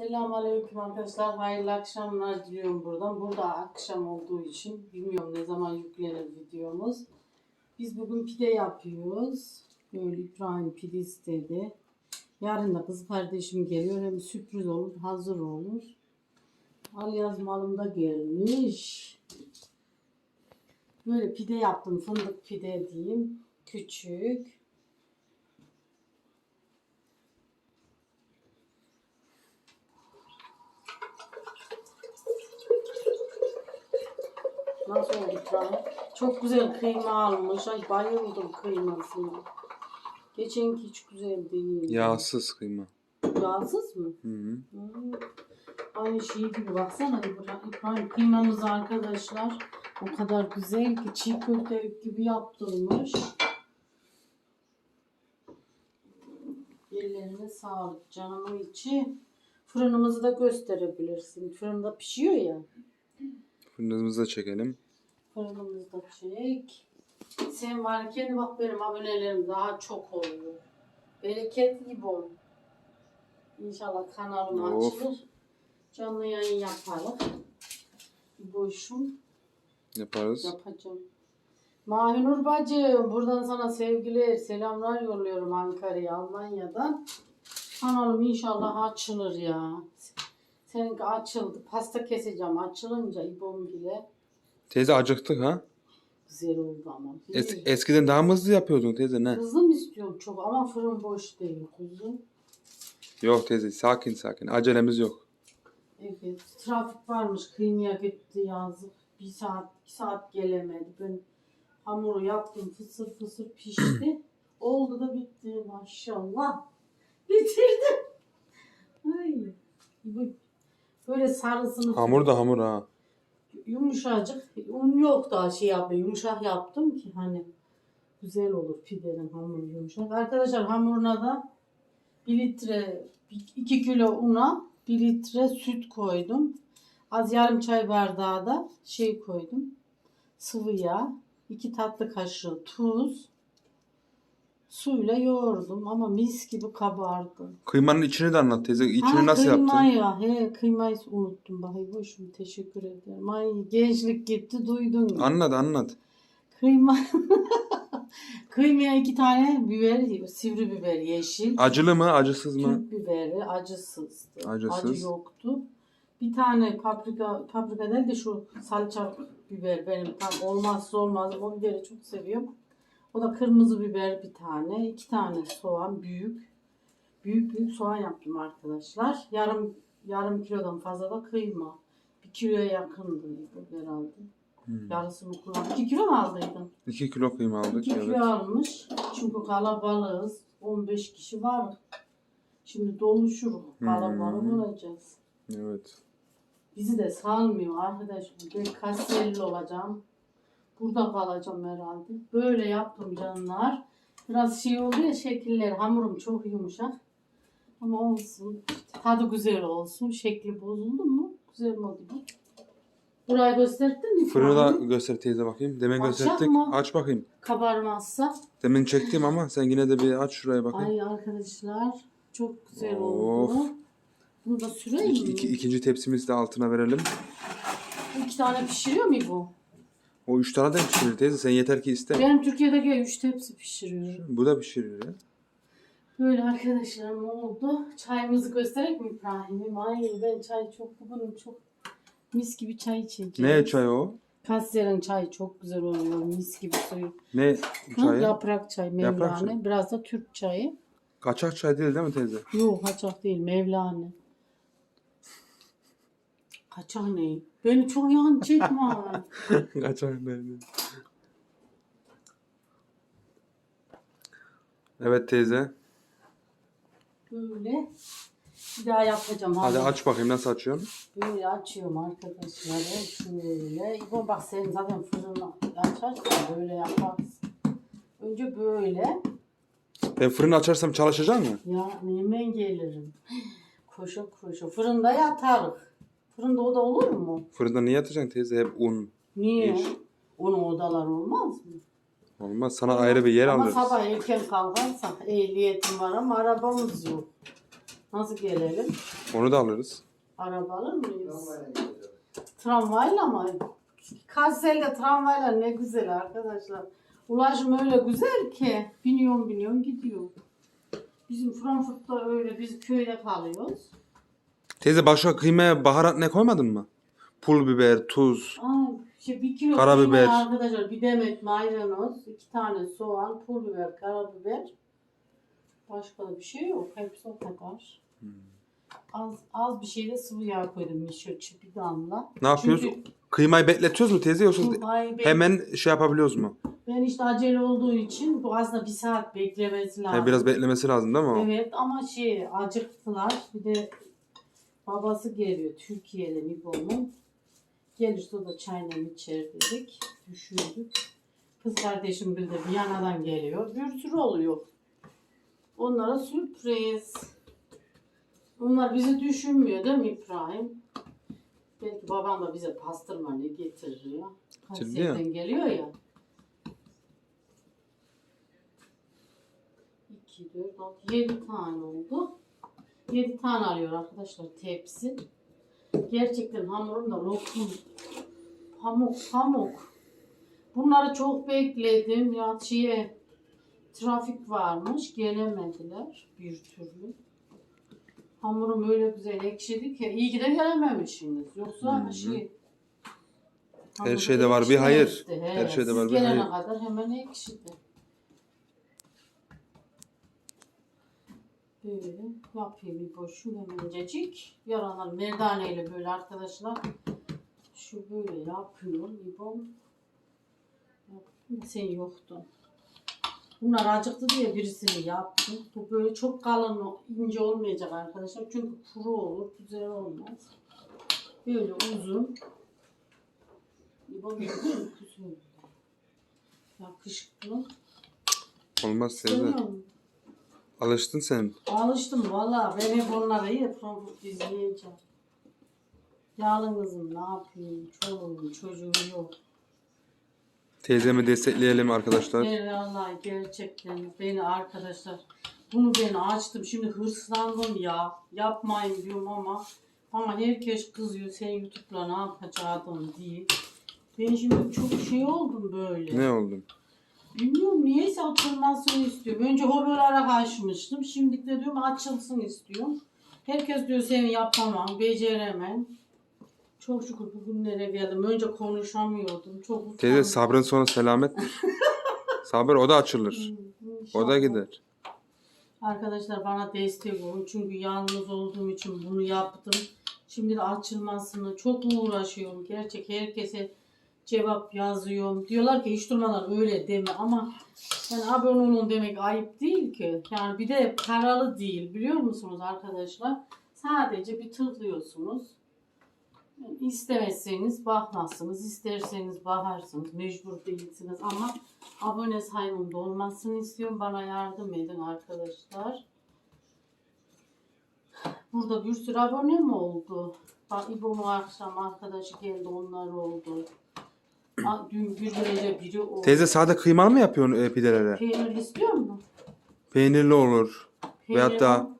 Selamünaleyküm arkadaşlar. Hayırlı akşamlar diliyorum buradan. Burada akşam olduğu için bilmiyorum ne zaman yüklenir videomuz. Biz bugün pide yapıyoruz. Böyle İbrahim pide istedi. Yarın da kız kardeşim geliyor. Hem sürpriz olur, hazır olur. Al yazmalım da gelmiş. Böyle pide yaptım. Fındık pide diyeyim. Küçük. Nasıl oldu İbrahim? Çok güzel kıyma almış. Ay bayıldım kıymasına. Geçenki hiç güzel değil. Yağsız kıyma. Yağsız mı? Hı hı. Hmm. Aynı şey gibi baksana. İbrahim kıymamız arkadaşlar o kadar güzel ki çiğ köfte gibi yaptırmış. Ellerine sağlık canımın içi. Fırınımızı da gösterebilirsin. Fırında pişiyor ya. Fırınımızı da çekelim. Fırınımızda çek. Sen varken bak benim abonelerim daha çok oluyor. Bereket gibi ol. İnşallah kanalım Of. açılır. Canlı yayın yaparız. Boşum Yaparız. yapacağım. Mahinur bacım buradan sana sevgiler, selamlar yolluyorum Ankara'ya, Almanya'dan. Kanalım inşallah açılır ya. Seninki açıldı. Pasta keseceğim. Açılınca İbom bile Teyze acıktık ha? güzel oldu ama. Es- eskiden daha mı hızlı yapıyordun teyze ne? Hızlı mı istiyorum çok ama fırın boş değil kuzum. Yok teyze sakin sakin. Acelemiz yok. Evet trafik varmış kıymaya gitti yazık. Bir saat iki saat gelemedi. Ben hamuru yaptım fısır fısır pişti. Oldu da bitti maşallah. Bitirdim. Ay. Bu- Böyle sarısını Hamur da hamur ha. Yumuşacık. Un yok daha şey yapıyor. Yumuşak yaptım ki hani güzel olur pidenin hamuru yumuşak. Arkadaşlar hamuruna da 1 litre 2 kilo una 1 litre süt koydum. Az yarım çay bardağı da şey koydum. Sıvı yağ. 2 tatlı kaşığı tuz. Suyla yoğurdum ama mis gibi kabardı. Kıymanın içini de anlat teyze. İçini Ha, nasıl kıyma yaptın? ya. He, kıymayı unuttum. Bakayım boşum. Teşekkür ederim. Ay gençlik gitti duydun. mu? Anlat anlat. Kıyma. Kıymaya iki tane biber, sivri biber yeşil. Acılı mı acısız mı? Türk biberi acısızdı. Acısız. Acı yoktu. Bir tane paprika, paprika değil de şu salça biber benim tam olmazsa olmaz. O biberi çok seviyorum. O da kırmızı biber bir tane. iki tane soğan büyük. Büyük büyük soğan yaptım arkadaşlar. Yarım yarım kilodan fazla da kıyma. Bir kiloya yakındı herhalde. Hmm. Yarısını kullandım. İki kilo mu aldıydın? 2 kilo kıyma aldık. 2 Evet. kilo almış. Çünkü kalabalığız. 15 kişi var. Şimdi doluşuruz. Kalabalık Hmm. olacağız. Evet. Bizi de salmıyor arkadaşım. Ben Kayseri'li olacağım. Burada kalacağım herhalde. Böyle yaptım canlar. Biraz şey oldu ya şekiller. Hamurum çok yumuşak. Ama olsun. Tadı güzel olsun. Şekli bozuldu mu? Güzel mi oldu bu? Burayı gösterdin mi? Fırını da göster teyze bakayım. Demin Açacak gösterdik. mı? Aç bakayım. Kabarmazsa. Demin çektim ama sen yine de bir aç şuraya bakayım. Ay arkadaşlar çok güzel Of. oldu. Bunu da süreyim İki, mi? iki, ikinci tepsimizi de altına verelim. İki tane pişiriyor mu bu? O üç tane de pişirir teyze. Sen yeter ki iste. Benim Türkiye'deki üç tepsi pişiriyor. Bu da pişirir ya. Böyle arkadaşlar ne oldu? Çayımızı göstererek mi İbrahim'im? Ay ben çay çok bugün çok mis gibi çay içeceğim. Ne çay o? Kayseri'nin çayı çok güzel oluyor. Mis gibi suyu. Ne çayı? yaprak çay, Mevlane. Yaprak. Biraz da Türk çayı. Kaçak çay değil değil mi teyze? Yok kaçak değil Mevlane. Kaçak ne? Beni çok yan çekme. Kaçak değil. Evet teyze. Böyle. Bir daha yapacağım. Hadi Hadi aç bakayım nasıl açıyorsun? Böyle açıyorum arkadaşlar. Şöyle. İbo bak sen zaten fırını açarsan böyle yaparsın. Önce böyle. Ben fırını açarsam çalışacak mı? Ya hemen gelirim. Koşa koşa. Fırında yatarız. Fırında oda olur mu? Fırında niye atacaksın teyze? Hep un. Niye? İş. Onun odalar olmaz mı? Olmaz. Sana ayrı bir yer ama alırız. sabah erken kalkarsak ehliyetim var ama arabamız yok. Nasıl gelelim? Onu da alırız. Araba alır mıyız? Tramvayla mı? Kayseri'de tramvayla ne güzel arkadaşlar. Ulaşım öyle güzel ki. Biniyorum biniyorum gidiyor. Bizim Frankfurt'ta öyle biz köyde kalıyoruz. Teyze başka kıymaya baharat ne koymadın mı? Pul biber, tuz. Aa, şey bir kilo Karabiber. kıyma arkadaşlar bir demet maydanoz, iki tane soğan, pul biber, karabiber. Başka da bir şey yok. Hepsi o kadar. Hmm. Az, az bir şey de sıvı yağ koydum mişirçi bir damla. Ne yapıyoruz? Çünkü Kıymayı bekletiyoruz mu teyze yoksa hemen şey yapabiliyoruz mu? ben işte acele olduğu için bu aslında bir saat beklemesi lazım. Yani biraz beklemesi lazım değil mi o? Evet ama şey acıktılar. Bir de babası geliyor Türkiye'de Nibo'nun. Gelirse o da çayla içer dedik. Düşündük. Kız kardeşim bir de Viyana'dan geliyor. Bir sürü oluyor. Onlara sürpriz. Onlar bizi düşünmüyor değil mi İbrahim? Belki babam da bize pastırma ne getirir ya. Kayseri'den geliyor ya. 2, 4, 6, 7 tane oldu. 7 tane alıyor arkadaşlar tepsi. Gerçekten hamurum da lokum. Pamuk pamuk. Bunları çok bekledim. Ya şeye, trafik varmış. Gelemediler bir türlü. Hamurum öyle güzel ekşidi ki. iyi ki de gelememişsiniz. Yoksa Hı hı. şey... Her şeyde var bir hayır. ekşimezdi. Her He, şeyde var bir gelene hayır. kadar hemen ekşidi. Böyle yapayım bir boşum hemencecik. Yaralar merdaneyle böyle arkadaşlar. Şu böyle yapıyorum. İbom. Sen yoktun. Bunlar acıktı diye birisini yaptım. Bu böyle çok kalın, ince olmayacak arkadaşlar. Çünkü kuru olur, güzel olmaz. Böyle uzun. İbom güzel. Yakışıklı. Olmaz teyze. Alıştın sen. Alıştım valla. Ben hep onları yiyip izleyeceğim. Yalnızım ne yapayım? Çoluğum çocuğum yok. Teyzemi destekleyelim arkadaşlar. Ben vallahi gerçekten beni arkadaşlar bunu ben açtım. Şimdi hırslandım ya. Yapmayın diyorum ama ama herkes kızıyor. Sen YouTube'la ne yapacaktın diye. Ben şimdi çok şey oldum böyle. Ne oldun? Bilmiyorum niyeyse açılmasını istiyorum. Önce hobilara karşımıştım. Şimdi de diyorum açılsın istiyorum. Herkes diyor seni yapamam, beceremem. Çok şükür bugünlere geldim. Önce konuşamıyordum. Çok utandım. Teyze sabrın sonu selamettir. Sabır o da açılır. Hı, O da gider. Arkadaşlar bana destek olun. Çünkü yalnız olduğum için bunu yaptım. Şimdi de açılmasını çok uğraşıyorum. Gerçek herkese cevap yazıyorum. Diyorlar ki hiç durmadan öyle deme ama yani abone olun demek ayıp değil ki. Yani bir de paralı değil biliyor musunuz arkadaşlar? Sadece bir tıklıyorsunuz. İstemezseniz bakmazsınız, isterseniz bakarsınız, mecbur değilsiniz ama abone sayımın dolmasını istiyorum. Bana yardım edin arkadaşlar. Burada bir sürü abone mi oldu? Bak İbo'nun akşam arkadaşı geldi onlar oldu. Dün bir gece biri oldu. Teyze sade kıymalı mı yapıyorsun e, pidelere? Peynir istiyor musun? Peynirli olur. Peynir Veyahut da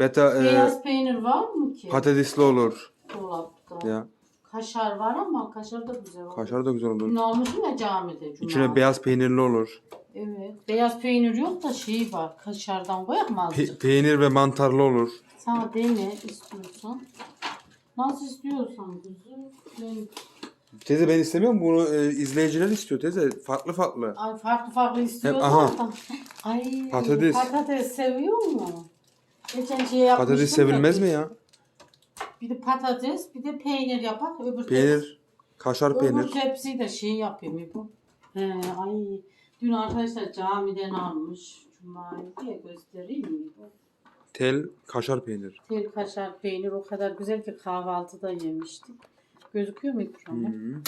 veyahut da e, Beyaz peynir var mı ki? patatesli olur. Dolapta. Ya Kaşar var ama kaşar da güzel olur. kaşar da güzel olur. Dün almışım ya camide. Cuma. İçine beyaz peynirli olur. Evet. Beyaz peynir yok da şey var. Kaşardan koyak mı azıcık? Pe- peynir ve mantarlı olur. Sana dene istiyorsan. Nasıl istiyorsan kızım. Ben Teyze ben istemiyorum bunu e, izleyiciler istiyor teyze. Farklı farklı. Ay farklı farklı istiyorlar aha. Ay Patates. patates seviyor mu? Geçen şey yapmıştım Patates da sevilmez mi ya? Bir de patates, bir de peynir yapak. Öbür Peynir, kaşar öbür peynir. tepsiyi de şey yapayım bu. He, ay dün arkadaşlar camiden almış. Cuma'yı diye göstereyim mi bu? Tel, kaşar peynir. Tel kaşar peynir o kadar güzel ki kahvaltıda yemiştik. Gözüküyor mu ekranda? -hı.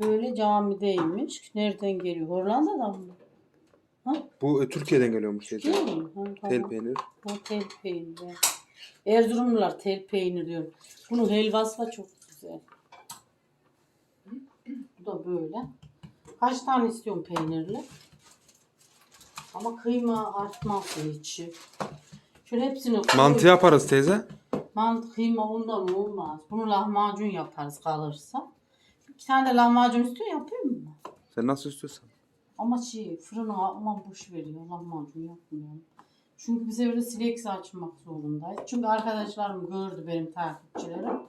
Böyle camideymiş. Nereden geliyor? Hollanda'dan mı? Bu e, Türkiye'den geliyormuş teyze. Değil mi? Ha, Tel tamam. peynir. Ha, tel peynir. Erzurumlular tel peynir diyor. Bunun helvası da çok güzel. Bu da böyle. Kaç tane istiyorum peynirli? Ama kıyma artmaz içi. Şöyle hepsini. Mantı yaparız teyze. Mantı kıyma ondan olmaz. Bunu lahmacun yaparız kalırsa. İki tane de lahmacun istiyor yapayım mı? Sen nasıl istiyorsan. Ama şey fırına aman boş veriyor lahmacun yapmıyorum. Çünkü bize öyle sileks açmak zorundayız. Çünkü arkadaşlarım gördü benim takipçilerim.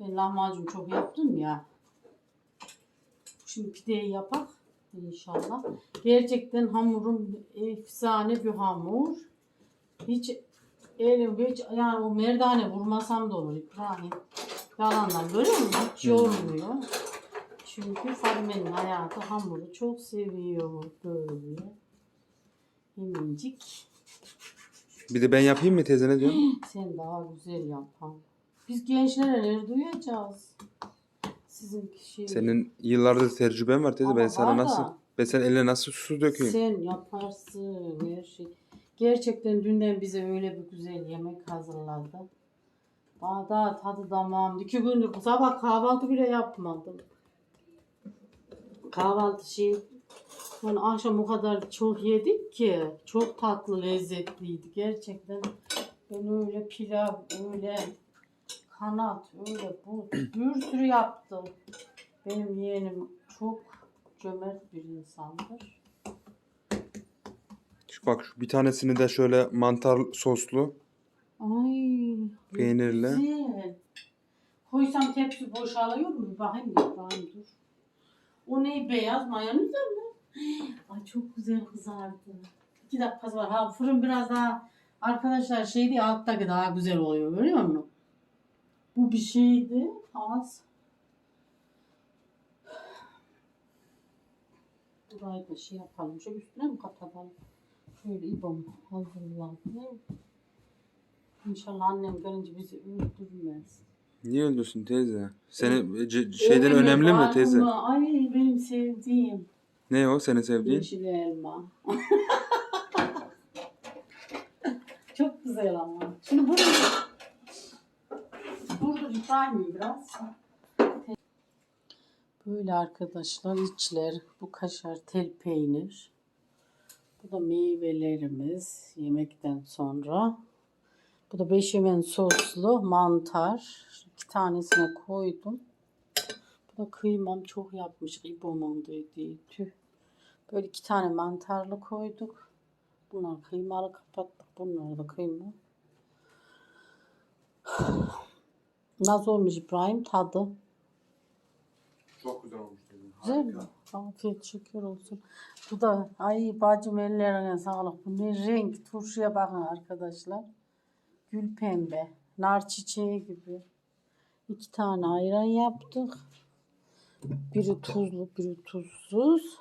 Ben lahmacun çok yaptım ya. Şimdi pideyi yapak inşallah. Gerçekten hamurum efsane bir hamur. Hiç elim hiç yani o merdane vurmasam da olur İbrahim. Yalandan görüyor musun? Hiç yormuyor. Çünkü Fadime'nin hayatı hamuru çok seviyor böyle. Hemencik. Bir de ben yapayım mı teyze ne diyorsun? Sen daha güzel yapan. Biz gençlere nerede duyacağız? Sizin şey. Senin yıllardır tecrüben var teyze. Ben Ama sana var da- nasıl ben senin eline nasıl su dökeyim? Sen yaparsın her şey. Gerçekten dünden bize öyle bir güzel yemek hazırladı. Da tadı damağım. İki gündür sabah kahvaltı bile yapmadım. Kahvaltı şey yani akşam o kadar çok yedik ki çok tatlı lezzetliydi gerçekten. Ben öyle pilav, öyle kanat, öyle bu bir sürü yaptım. Benim yeğenim çok cömert bir insandır. Şu Bak şu bir tanesini de şöyle mantar soslu. Ay. Peynirli. Güzel. Koysam tepsi boşalıyor mu? Bir bakayım bir bakayım dur. O ne beyaz mayonez mi? Ay çok güzel kızardı. İki dakikası var. Ha fırın biraz daha arkadaşlar şeydi alttaki daha güzel oluyor görüyor musun? Bu bir şeydi az. Burayı da şey yapalım. Şu üstüne mi kapatalım? Şöyle ibom hazırlayalım. İnşallah annem görünce bizi öldürmez. Niye öldürsün teyze? Seni ce- şeyden Öyle önemli mi var teyze? Ay benim sevdiğim Ne o senin sevdiğin? yeşil elma. Çok güzel ama. Şimdi bunu Durdur İbrahim biraz. Böyle arkadaşlar içler. Bu kaşar tel peynir. Bu da meyvelerimiz yemekten sonra. Bu da beşamel soslu mantar. İki tanesine koydum. Bu da kıymam çok yapmış. İbo'mun dediği tüh. Böyle iki tane mantarlı koyduk. Bunlar kıymalı kapattık. Bunlar da kıyma. Nasıl olmuş İbrahim tadı? Çok güzel olmuş teyze. Güzel mi? Afiyet şeker olsun. Bu da ay bacım ellerine sağlık. Bu ne renk? Turşuya bakın arkadaşlar. Gül pembe. Nar çiçeği gibi. İki tane ayran yaptık. Biri tuzlu, biri tuzsuz.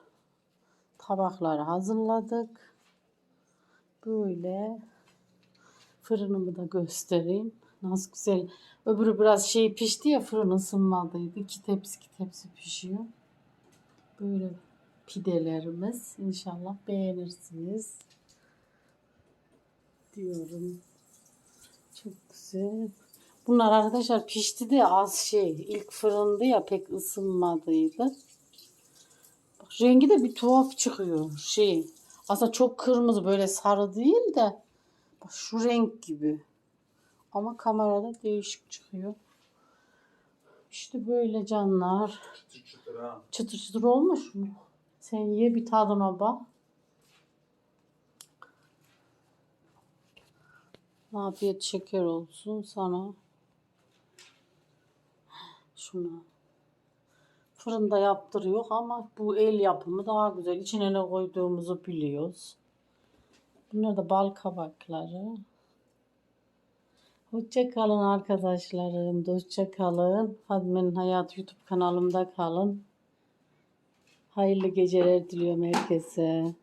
Tabakları hazırladık. Böyle fırınımı da göstereyim. Nasıl güzel. Öbürü biraz şey pişti ya fırın ısınmadıydı. İki tepsi iki tepsi pişiyor. Böyle pidelerimiz. İnşallah beğenirsiniz. Diyorum. Çok güzel. Bunlar arkadaşlar pişti de az şey. ilk fırındı ya pek ısınmadıydı. Bak rengi de bir tuhaf çıkıyor. Şey. Aslında çok kırmızı böyle sarı değil de. Bak şu renk gibi. Ama kamerada değişik çıkıyor. İşte böyle canlar. Çıtır çıtır ha. Çıtır çıtır olmuş mu? Sen ye bir tadına bak. Afiyet şeker olsun sana. Şunu. Fırında yaptırıyor ama bu el yapımı daha güzel. İçine ne koyduğumuzu biliyoruz. Bunlar da bal kabakları. Hoşça kalın arkadaşlarım. Hoşça kalın. Fadme'nin Hayat YouTube kanalımda kalın. Hayırlı geceler diliyorum herkese.